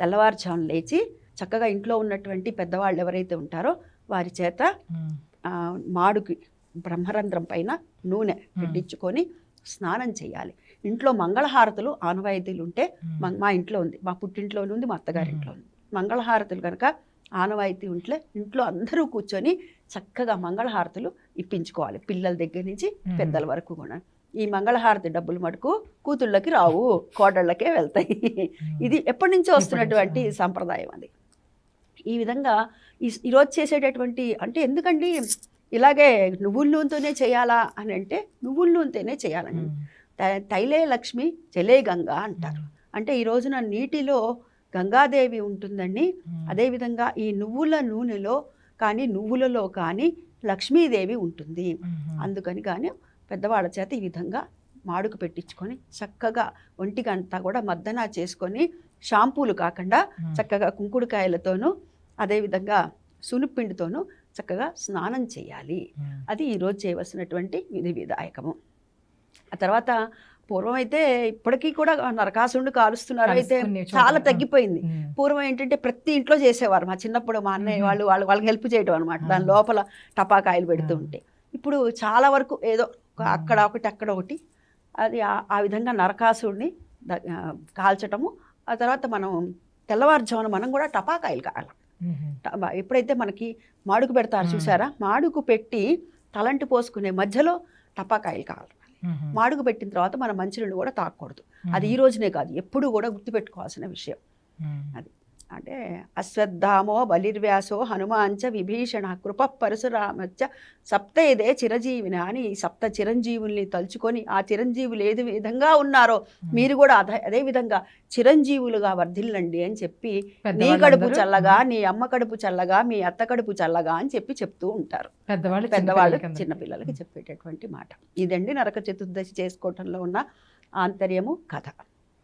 తెల్లవారుజామున లేచి చక్కగా ఇంట్లో ఉన్నటువంటి పెద్దవాళ్ళు ఎవరైతే ఉంటారో వారి చేత మాడుకి బ్రహ్మరంధ్రం పైన నూనె పెట్టించుకొని స్నానం చేయాలి. ఇంట్లో మంగళహారతులు ఆనవాయితీలు ఉంటే మా- మా ఇంట్లో ఉంది. మా పుట్టింట్లోనే ఉంది మా అత్తగారింట్లో ఉంది. మంగళహారతులు కనుక ఆనవాయితీ ఉంటే ఇంట్లో అందరూ కూర్చొని చక్కగా మంగళహారతులు ఇప్పించుకోవాలి. పిల్లల దగ్గర నుంచి పెద్దల వరకు కూడా. ఈ మంగళహారతి డబ్బులు మటుకు కూతుళ్ళకి రావు కోడళ్ళకే వెళ్తాయి. ఇది ఎప్పటి నుంచో వస్తున్నటువంటి సంప్రదాయం అది. ఈ విధంగా ఈ ఈరోజు చేసేటటువంటి అంటే ఎందుకండి ఇలాగే నువ్వుల నూనెతోనే చేయాలా అని అంటే నువ్వుల నూనెతోనే చేయాలండి. తైలే లక్ష్మి జలే గంగా అంటారు. అంటే ఈ రోజున నీటిలో గంగాదేవి ఉంటుందండి. అదేవిధంగా ఈ నువ్వుల నూనెలో కానీ నువ్వులలో కానీ లక్ష్మీదేవి ఉంటుంది. అందుకని కానీ పెద్దవాళ్ళ చేత ఈ విధంగా మాడుకు పెట్టించుకొని చక్కగా ఒంటికంతా కూడా మద్దన చేసుకొని షాంపూలు కాకుండా. చక్కగా కుంకుడుకాయలతోనూ అదేవిధంగా సునుపిండితోనూ చక్కగా స్నానం చేయాలి. అది ఈరోజు చేయవలసినటువంటి విధి విధాయకము ఆ తర్వాత పూర్వం అయితే ఇప్పటికీ కూడా నరకాసురుడు కాలుస్తున్నారు అయితే. చాలా తగ్గిపోయింది. పూర్వం ఏంటంటే ప్రతి ఇంట్లో చేసేవారు మా చిన్నప్పుడు మా అన్నయ్య. వాళ్ళు వాళ్ళు వాళ్ళకి హెల్ప్ చేయడం అనమాట దాని. లోపల టపాకాయలు పెడుతూ. ఉంటే ఇప్పుడు చాలా వరకు ఏదో. అక్కడ ఒకటి అక్కడ ఒకటి. అది ఆ- విధంగా నరకాసుడిని కాల్చటము. ఆ తర్వాత మనం తెల్లవారుజామున మనం కూడా టపాకాయలు కావాలి ఎప్పుడైతే మనకి మాడుకు పెడతారు. చూసారా? మాడుకు పెట్టి తలంటి పోసుకునే మధ్యలో టపాకాయలు కావాలి. మాడుకు పెట్టిన తర్వాత మన మంచినీళ్ళు కూడా తాగకూడదు ఉమ్. అది ఈ రోజునే కాదు ఎప్పుడు కూడా గుర్తుపెట్టుకోవాల్సిన విషయం. అది. అంటే అశ్వత్థామో బలిర్వ్యాసో హనుమాంచ విభీషణ కృప పరశురామచ్చ సప్తేదే చిరంజీవిన అని ఈ సప్త చిరంజీవుల్ని తలుచుకొని ఆ చిరంజీవులు ఏది విధంగా ఉన్నారో మీరు కూడా అదే అదే విధంగా చిరంజీవులుగా వర్ధిల్లండి అని చెప్పి నీ కడుపు చల్లగా నీ అమ్మ కడుపు చల్లగా మీ అత్త కడుపు చల్లగా అని చెప్పి చెప్తూ ఉంటారు. పెద్దవాళ్ళు పెద్దవాళ్ళు చిన్నపిల్లలకి చెప్పేటటువంటి మాట. ఇదండి నరక చతుర్దశి చేసుకోవటంలో ఉన్న ఆంతర్యము కథ.